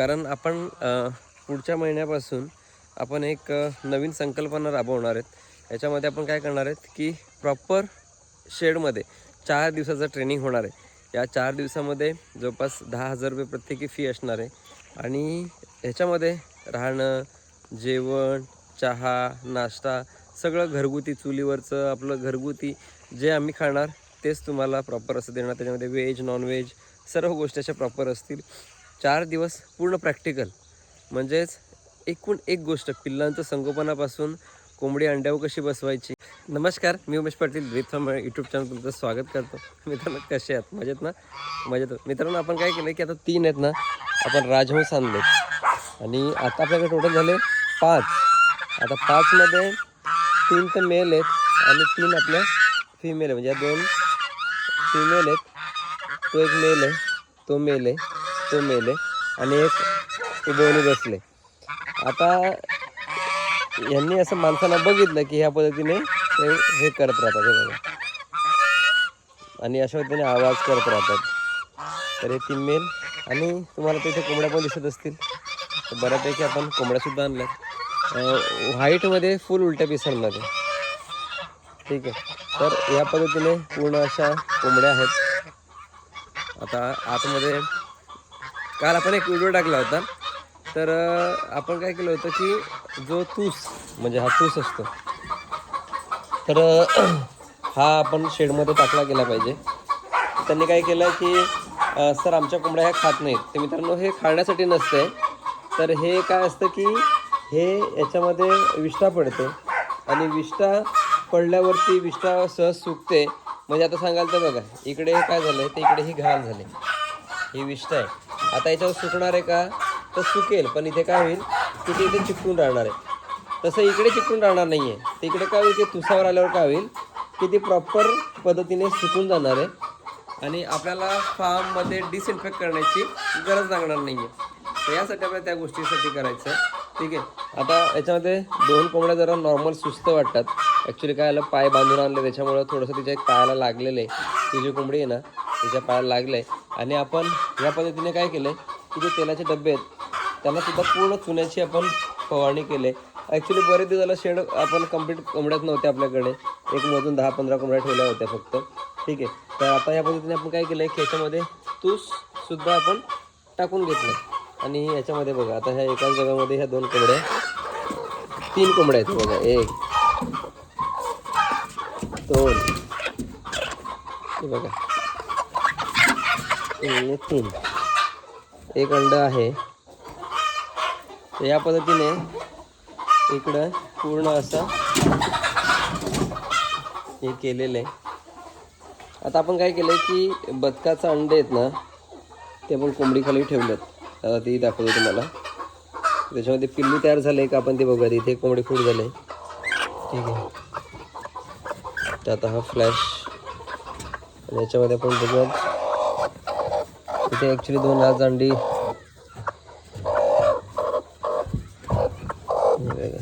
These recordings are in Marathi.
कारण आपण पुढच्या महिन्यापासून आपण एक नवीन संकल्पना राबवणार आहेत. याच्यामध्ये आपण काय करणार आहेत की प्रॉपर शेडमध्ये चार दिवसाचं ट्रेनिंग होणार आहे. या चार दिवसामध्ये जवळपास दहा हजार रुपये प्रत्येकी फी असणार आहे. आणि ह्याच्यामध्ये राहणं जेवण चहा नाश्ता सगळं घरगुती चुलीवरचं आपलं घरगुती जे आम्ही खाणार तेच तुम्हाला प्रॉपर असं देणार. त्याच्यामध्ये व्हेज नॉनव्हेज सर्व गोष्टी अशा प्रॉपर असतील. चार दिवस पूर्ण प्रॅक्टिकल म्हणजेच एकूण एक गोष्ट पिल्लांचं संगोपनापासून कोंबडी अंड्यावर कशी बसवायची. नमस्कार मी Umesh Patil breath YouTube channel तुमचं स्वागत करतो. मित्रांनो कसे आहेत? मजेत ना? मजेत. मित्रांनो आपण काय केलं की आता तीन आहेत ना आपण राजहंस आणले आणि आता आपल्याकडे टोटल झाले पाच. आता पाचमध्ये तीन तर मेल आहेत आणि तीन आपल्या फिमेल आहे म्हणजे दोन फिमेल आहेत. तो एक मेल आहे तो मेल आहे. ते मेले आणि एक उभवणी बसले. आता यांनी असं माणसांना बघितलं की ह्या पद्धतीने ते हे करत राहतात हे बघा. आणि अशा पद्धतीने आवाज करत राहतात. तर हे तीन मेल आणि तुम्हाला तिथे कोंबड्या पण दिसत असतील. तर बऱ्यापैकी आपण कोंबड्यासुद्धा आणल्यात. व्हाईटमध्ये फुल उलट्या पिसांमध्ये. ठीक आहे. तर या पद्धतीने पूर्ण अशा कोंबड्या आहेत. आता आतमध्ये काल आपण एक व्हिडिओ टाकला होता. तर आपण काय केलं होतं की जो तूस म्हणजे हा तूस असतो. तर हा आपण शेडमध्ये टाकला गेला पाहिजे. त्यांनी काय केलं की सर आमच्या कोंबड्या ह्या खात नाहीत. तर मित्रांनो हे खाण्यासाठी नसते तर हे काय असतं की हे याच्यामध्ये विष्ठा पडते. आणि विष्ठा पडल्यावरती विष्ठा सहज सुकते. म्हणजे आता सांगाल तर बघा इकडे काय झालं आहे ते इकडे ही घाण झाली. ही विष्ठा आहे. आता याच्यावर सुकणार आहे का? तर सुकेल पण इथे काय होईल? की ते इथे चिकटून राहणार आहे. तसं इकडे चिकटून राहणार नाही आहे तिकडे इकडे काय होईल? की तुसावर आल्यावर काय होईल? की ती प्रॉपर पद्धतीने सुकून जाणार आहे. आणि आपल्याला फार्ममध्ये डिसइन्फेक्ट करण्याची गरज लागणार नाही आहे तर यासाठी आपल्याला त्या गोष्टीसाठी करायचं आहे ठीक आहे. आता याच्यामध्ये दोन कोंबड्या जरा नॉर्मल सुस्त वाटतात. ॲक्च्युली काय आलं पाय बांधून आणले. त्याच्यामुळं थोडंसं तिच्या पायाला लागलेलं. आहे ती जी कोंबडी आहे ना तिच्या पायाला लागलं. आहे आणि आपण या पद्धतीने काय केलं आहे की जे तेलाचे डबे आहेत त्यांना सुद्धा पूर्ण चुन्याची आपण फवारणी केली आहे ॲक्च्युली बरेच दिवस झाला शेड आपण कंप्लीट कोंबड्यात नव्हत्या आपल्याकडे. एक मधून दहा पंधरा कोंबड्या ठेवल्या होत्या फक्त. ठीक आहे. तर आता या पद्धतीने आपण काय केलं आहे की याच्यामध्ये तूससुद्धा आपण टाकून घेतलं आणि याच्यामध्ये बघा आता ह्या एकाच जगामध्ये ह्या दोन कोंबड्या तीन कोंबड्या आहेत बघा एक दोन. हे बघा. आणि तीन. एक अंड आहे. तर या पद्धतीने इकडं पूर्ण असं हे केलेलं आहे. आता आपण काय केलं की बदकाचं अंडे आहेत ना ते आपण कोंबडीखाली ठेवलेत. आता ती दाखवतो तुम्हाला. त्याच्यामध्ये पिल्लू तयार झाले का आपण ते बघूया इथे कोंबडी फूट झाले. ठीक आहे. तर आता हा फ्लॅश याच्यामध्ये आपण बघूयात. इथे ॲक्च्युली दोन आज अंडी ह्याच्यामध्ये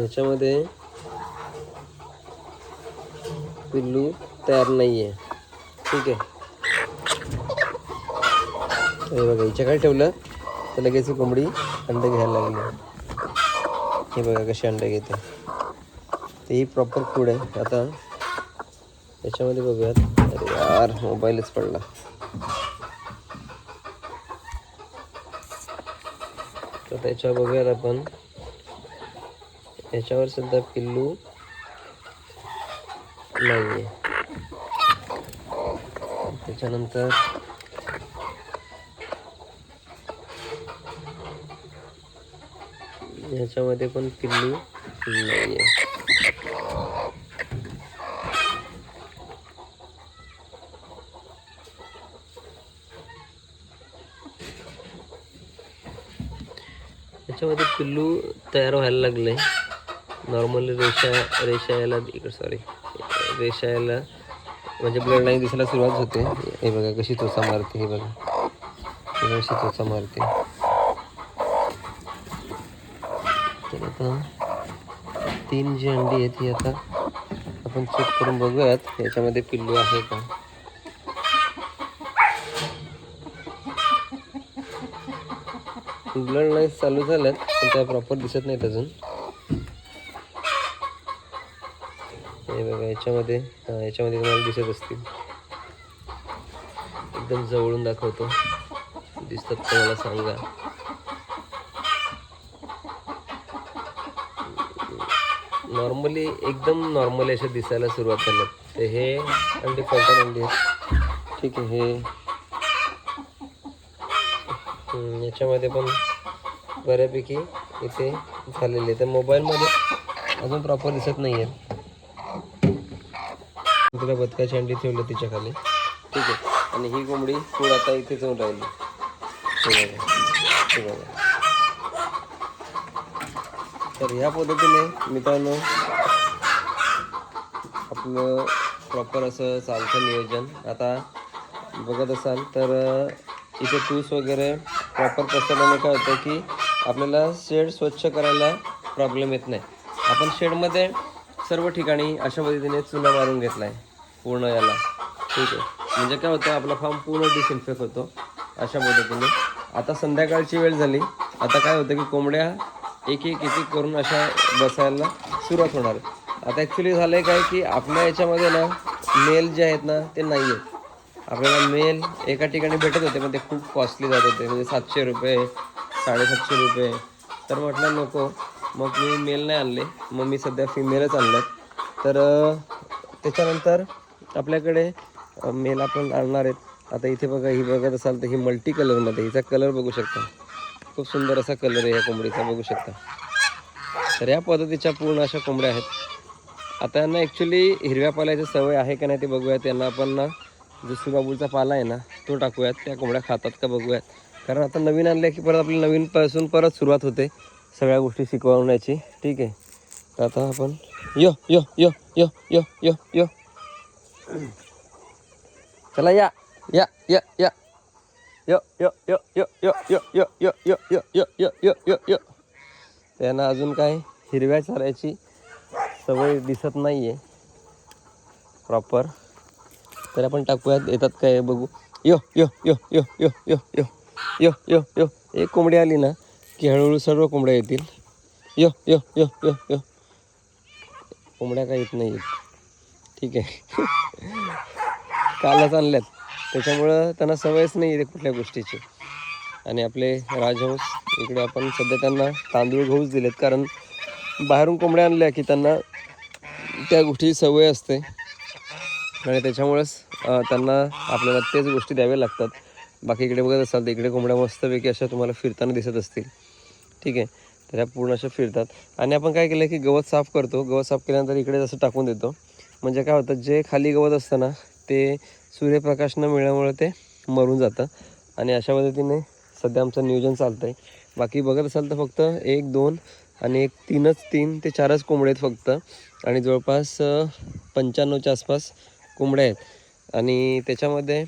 याच्यामध्ये पिल्लू तयार नाही आहे ठीक आहे. हे बघा हिच्या काय ठेवलं तर लगेच ही कोंबडी अंडे घ्यायला लागली. हे बघा कशी अंडे घेते. ते ही प्रॉपर फूड आहे. आता याच्यामध्ये बघूयात. अरे यार मोबाईलच पडला. तर त्याच्यावर बघूयात आपण. याच्यावर सुद्धा पिल्लू नाही त्याच्यानंतर याच्यामध्ये पण पिल्लू नाही आहे याच्यामध्ये पिल्लू तयार व्हायला लागले. नॉर्मली रेषा रेषा यायला इकडे सॉरी रेषा यायला म्हणजे ब्लड लाईन दिसायला सुरुवात होते. हे बघा कशी तोसा मारते हे बघा. हे कशी तोसा मारते. तर आता तीन जी अंडी आहेत ही आता आपण चेक करून बघूयात. याच्यामध्ये पिल्लू आहे का? ब्लड लाईन्स चालू झाल्यात पण त्या प्रॉपर दिसत नाहीत अजून. हे बघा याच्यामध्ये याच्यामध्ये तुम्हाला दिसत असतील. एकदम जवळून दाखवतो. दिसतात तुम्हाला सांगा. नॉर्मली एकदम नॉर्मली असे दिसायला सुरुवात झाल्यात. तर हे अंडी फलटण अंडी ठीक आहे हे याच्यामध्ये पण बऱ्यापैकी इथे झालेले तर मोबाईलमध्ये अजून प्रॉपर दिसत नाही आहे तिला बदकाची अंडी ठेवलं तिच्या खाली. ठीक आहे. आणि ही कोंबडी फूड आता इथे जाऊन राहिली. ठीक आहे तर ह्या पद्धतीने मित्रांनो आपलं प्रॉपर असं चालतं नियोजन. आता बघत असाल तर इथे टूस वगैरे प्रॉपर पसरल्याने काय होतं की आपल्याला शेड स्वच्छ करायला प्रॉब्लेम येत नाही. आपण शेडमध्ये सर्व ठिकाणी अशा पद्धतीने चुना मारून घेतला आहे पूर्ण याला. ठीक आहे. म्हणजे काय होतं आपला फार्म पूर्ण डिसइन्फेक्ट होतो अशा पद्धतीने. आता संध्याकाळची वेळ झाली. आता काय होतं की कोंबड्या एक एक एक एक करून अशा बसायला सुरुवात होणार. आहे. आता ॲक्च्युली झालं आहे काय की आपल्या याच्यामध्ये ना मेल जे आहेत ना ते नाही आहेत आपल्याला मेल एका ठिकाणी भेटत होते पण ते खूप कॉस्टली जात होते. म्हणजे सातशे रुपये साडेसातशे रुपये. तर म्हटलं नको. मग मी मेल नाही आणले. मग मी सध्या फिमेलच आणलं तर त्याच्यानंतर आपल्याकडे मेल आपण आणणार आहेत. आता इथे बघा ही बघत असाल तर ही मल्टी कलरमध्ये हिचा कलर बघू शकता. खूप सुंदर असा कलर आहे या कोंबडीचा बघू शकता. तर या पद्धतीच्या पूर्ण अशा कोंबड्या आहेत. आता यांना ॲक्च्युली हिरव्या पाल्याची सवय आहे का नाही ते बघूयात. त्यांना आपण ना जो सुगाबूलचा पाला आहे ना तो टाकूयात त्या कोंबड्या खातात का बघूयात कारण आता नवीन आणल्या की परत आपली नवीनपासून परत सुरुवात होते सगळ्या गोष्टी शिकवण्याची ठीक आहे तर आता आपण यो यो यो यो यो यो यो चला या या या या यो यो यो यो यो यो यो यो यो यो यो यो यो यो यो त्यांना अजून काय हिरव्या चाऱ्याची सवय दिसत नाही आहे प्रॉपर तर आपण टाकूयात येतात काय बघू यो यो यो यो यो यो यो यो यो यो एक कोंबडी आली ना की हळूहळू सर्व कोंबड्या येतील यो यो यो यो यो कोंबड्या काय येत नाही ठीक आहे कालच आणल्यात त्याच्यामुळं त्यांना सवयच नाही आहे कुठल्या गोष्टीची आणि आपले राजहंस इकडे आपण सध्या त्यांना तांदूळ गहूच दिलेत कारण बाहेरून कोंबड्या आणल्या की त्यांना त्या गोष्टीची सवय असते आणि त्याच्यामुळेच त्यांना आपल्याला तेच गोष्टी द्याव्या लागतात. बाकी इकडे बघत असाल तर इकडे कोंबड्या मस्तपैकी अशा तुम्हाला फिरताना दिसत असतील. ठीक आहे? तर ह्या पूर्ण अशा फिरतात. आणि आपण काय केलं की गवत साफ करतो. गवत साफ केल्यानंतर इकडे जसं टाकून देतो. म्हणजे काय होतं जे खाली गवत असतं ना ते सूर्यप्रकाश न मिळाल्यामुळे ते मरून जातं. आणि अशा पद्धतीने सध्या आमचं नियोजन चालतं आहे बाकी बघत असाल तर फक्त एक दोन आणि एक तीनच तीन ते चारच कोंबडे आहेत फक्त. आणि जवळपास पंच्याण्णवच्या आसपास कोंबड्या आहेत. आणि त्याच्यामध्ये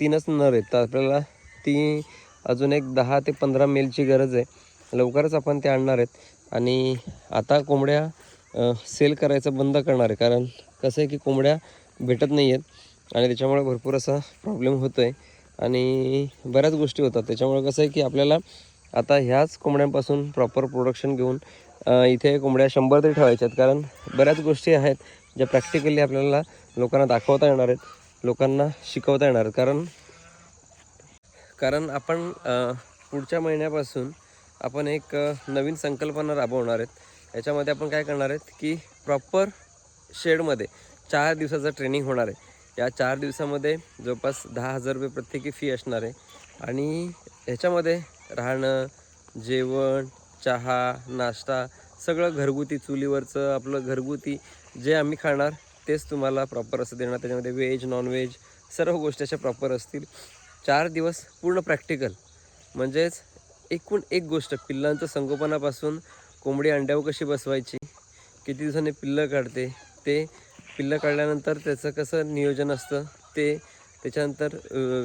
तीनच नर आहेत. तर आपल्याला ती अजून एक दहा ते पंधरा मेलची गरज आहे. लवकरच आपण ते आणणार आहेत. आणि आता कोंबड्या सेल करायचं बंद करणार आहे. कारण कसं आहे की कोंबड्या भेटत नाही आहेत. आणि त्याच्यामुळे भरपूर असा प्रॉब्लेम होतो आहे आणि बऱ्याच गोष्टी होतात. त्याच्यामुळे कसं आहे की आपल्याला आता ह्याच कोंबड्यांपासून प्रॉपर प्रोडक्शन घेऊन इथे कोंबड्या शंभर तरी ठेवायच्या आहेत कारण बऱ्याच गोष्टी आहेत. ज्या प्रॅक्टिकली आपल्याला लोकांना दाखवता येणार आहेत लोकांना शिकवता येणार आहेत. कारण कारण आपण पुढच्या महिन्यापासून आपण एक नवीन संकल्पना राबवणार आहेत. याच्यामध्ये आपण काय करणार आहेत की प्रॉपर शेडमध्ये चार दिवसाचं ट्रेनिंग होणार आहे. या चार दिवसामध्ये जवळपास दहा हजार रुपये प्रत्येकी फी असणार आहे. आणि ह्याच्यामध्ये राहणं जेवण चहा नाश्ता सगळं घरगुती चुलीवरचं आपलं घरगुती जे आम्ही खाणार तेच तुम्हाला प्रॉपर असं देणार. त्याच्यामध्ये व्हेज नॉनव्हेज सर्व गोष्टी अशा प्रॉपर असतील. चार दिवस पूर्ण प्रॅक्टिकल म्हणजेच एकूण एक गोष्ट पिल्लांचं संगोपनापासून कोंबडी अंड्यावर कशी बसवायची किती दिवसांनी पिल्लं काढते ते पिल्लं काढल्यानंतर त्याचं कसं नियोजन असतं ते त्याच्यानंतर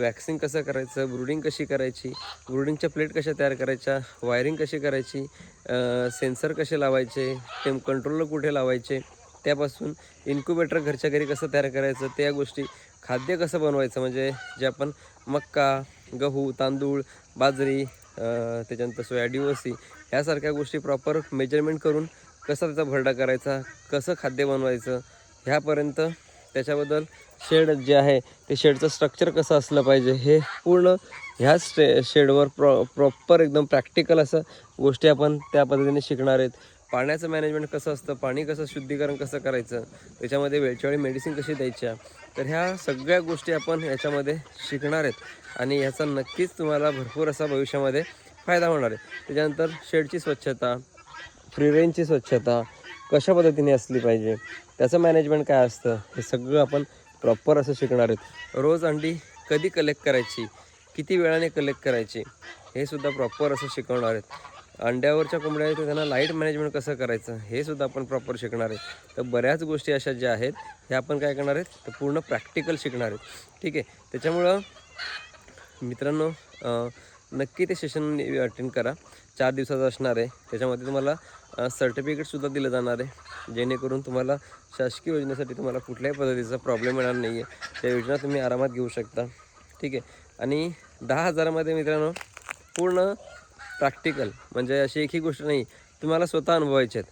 वॅक्सिंग कसं करायचं ब्रुडिंग कशी करायची ब्रुडिंगच्या प्लेट कशा तयार करायच्या वायरिंग कशी करायची सेन्सर कसे लावायचे टेम कंट्रोलर कुठे लावायचे त्यापासून इन्क्युबेटर घरच्या घरी कसं तयार करायचं त्या गोष्टी खाद्य कसं बनवायचं म्हणजे जे आपण मक्का गहू तांदूळ बाजरी त्याच्यानंतर सोया ह्यासारख्या गोष्टी प्रॉपर मेजरमेंट करून कसा त्याचा भरडा करायचा कसं खाद्य बनवायचं ह्यापर्यंत त्याच्याबद्दल शेड जे आहे ते शेडचं स्ट्रक्चर कसं असलं पाहिजे हे पूर्ण ह्याच स्टे शेडवर प्रॉ प्रॉपर एकदम प्रॅक्टिकल असं गोष्टी आपण त्या पद्धतीने शिकणार आहेत. पाण्याचं मॅनेजमेंट कसं असतं पाणी कसं शुद्धीकरण कसं करायचं त्याच्यामध्ये वेळच्या वेळी मेडिसिन कशी द्यायच्या तर ह्या सगळ्या गोष्टी आपण याच्यामध्ये शिकणार आहेत. आणि ह्याचा नक्कीच तुम्हाला भरपूर असा भविष्यामध्ये फायदा होणार आहे. त्याच्यानंतर शेडची स्वच्छता फ्री रेंजची स्वच्छता कशा पद्धतीने असली पाहिजे त्याचं मॅनेजमेंट काय असतं? हे सगळं आपण प्रॉपर असं शिकणार आहेत. रोज अंडी कधी कलेक्ट करायची? किती वेळाने कलेक्ट करायची? हे सुद्धा प्रॉपर असं शिकवणार आहेत. अंड्यावरच्या कोंबड्या आहेत त्यांना लाइट मॅनेजमेंट कसं करायचं? हे सुद्धा आपण प्रॉपर शिकणार आहेत. तर बऱ्याच गोष्टी अशा ज्या आहेत ह्या आपण काय करणार आहेत? तर पूर्ण प्रॅक्टिकल शिकणार आहेत. ठीक आहे? त्याच्यामुळं मित्रांनो नक्की ते सेशन अटेंड करा. चार दिवसाचा असणार आहे. त्याच्यामध्ये तुम्हाला सर्टिफिकेटसुद्धा दिलं जाणार आहे. जेणेकरून तुम्हाला शासकीय योजनेसाठी तुम्हाला कुठल्याही पद्धतीचा प्रॉब्लेम येणार नाही आहे त्या योजना तुम्ही आरामात घेऊ शकता. ठीक आहे. आणि दहा हजारामध्ये मित्रांनो पूर्ण प्रॅक्टिकल म्हणजे अशी एकही गोष्ट नाही. तुम्हाला स्वतः अनुभवायचे आहेत.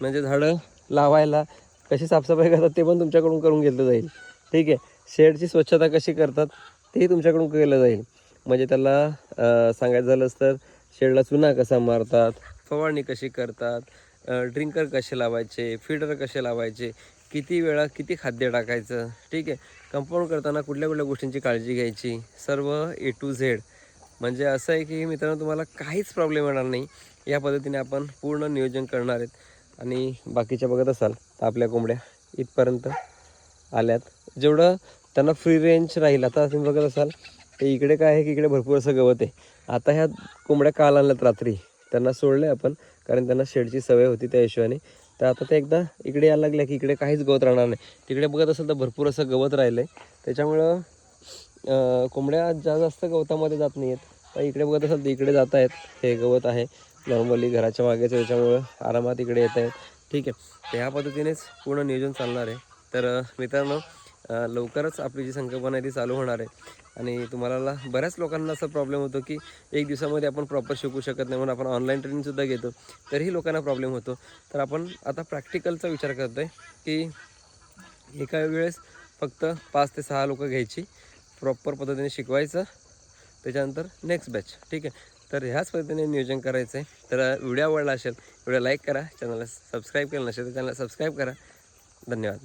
म्हणजे झाडं लावायला कशी साफसफाई करतात ते पण तुमच्याकडून करून घेतलं जाईल. ठीक आहे. शेडची स्वच्छता कशी करतात तेही तुमच्याकडून केलं जाईल. म्हणजे त्याला सांगायचं झालंच तर शेडला चुना कसा मारतात फवारणी कशी करतात ड्रिंकर कसे लावायचे फिडर कसे लावायचे किती वेळा किती खाद्य टाकायचं ठीक आहे? कंपाऊंड करताना कुठल्या कुठल्या गोष्टींची काळजी घ्यायची सर्व ए टू झेड म्हणजे असं आहे की मित्रांनो तुम्हाला काहीच प्रॉब्लेम येणार नाही. या पद्धतीने आपण पूर्ण नियोजन करणार आहेत. आणि बाकीच्या बघत असाल तर आपल्या कोंबड्या इथपर्यंत आल्यात. जेवढं त्यांना फ्री रेंज राहील आता तुम्ही बघत असाल ते इकडे काय आहे की इकडे भरपूर असं गवत आहे. आता ह्या कोंबड्या काल आणल्यात रात्री. त्यांना सोडले आपण कारण त्यांना शेडची सवय होती त्या हिशोबाने. तर आता ते एकदा इकडे यायला लागल्या की इकडे काहीच गवत राहणार नाही. तिकडे बघत असेल तर भरपूर असं गवत राहिलं आहे त्याच्यामुळं कोंबड्या ज्या जास्त गवतामध्ये जात नाही आहेत इकडे बघत असाल तर इकडे जात आहेत. हे गवत आहे. नॉर्मली घराच्या मागेचं त्याच्यामुळं आरामात इकडे येत आहेत. ठीक आहे. तर ह्या पद्धतीनेच पूर्ण नियोजन चालणार आहे. तर मित्रांनो लवकरच आपली जी संकल्पना आहे ती चालू होणार आहे. आणि तुम्हाला बऱ्याच लोकांना असा प्रॉब्लेम होतो की एक दिवसामध्ये आपण प्रॉपर शिकू शकत नाही म्हणून आपण ऑनलाईन ट्रेनिंगसुद्धा घेतो. तरीही लोकांना प्रॉब्लेम होतो. तर आपण आता प्रॅक्टिकलचा विचार करतो आहे की एका वेळेस फक्त पाच ते सहा लोकं घ्यायची प्रॉपर पद्धतीने शिकवायचं त्याच्यानंतर नेक्स्ट बॅच ठीक आहे? तर ह्याच पद्धतीने नियोजन करायचं आहे तर व्हिडिओ आवडला असेल व्हिडिओ लाईक करा. चॅनलला सबस्क्राईब केलं नसेल तर चॅनलला सबस्क्राईब करा. धन्यवाद.